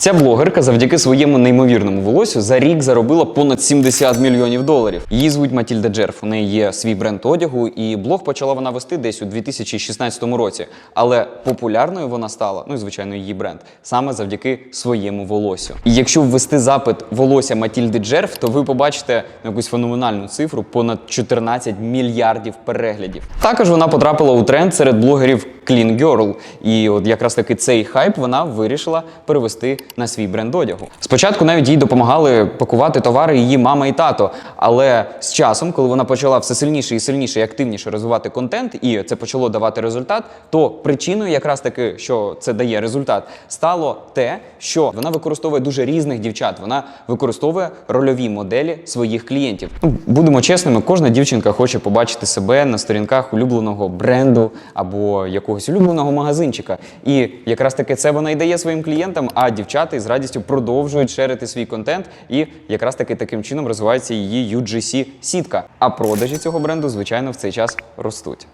Ця блогерка завдяки своєму неймовірному волосю за рік заробила понад 70 мільйонів доларів. Її звуть Матільда Джерф. У неї є свій бренд одягу, і блог почала вона вести десь у 2016 році. Але популярною вона стала, ну і звичайно, її бренд, саме завдяки своєму волосю. І якщо ввести запит волосся Матільди Джерф, то ви побачите якусь феноменальну цифру понад 14 мільярдів переглядів. Також вона потрапила у тренд серед блогерів Clean Girl. І от якраз таки цей хайп вона вирішила перевести на свій бренд одягу. Спочатку навіть їй допомагали пакувати товари її мама і тато. Але з часом, коли вона почала все сильніше і сильніше і активніше розвивати контент, і це почало давати результат, то причиною, якраз таки, що це дає результат, стало те, що вона використовує дуже різних дівчат. Вона використовує рольові моделі своїх клієнтів. Ну, будемо чесними, кожна дівчинка хоче побачити себе на сторінках улюбленого бренду або якогось улюбленого магазинчика. І якраз таки це вона і дає своїм клієнтам, а дівчата із радістю продовжують шерити свій контент, і якраз таки таким чином розвивається її UGC сітка. А продажі цього бренду, звичайно, в цей час ростуть.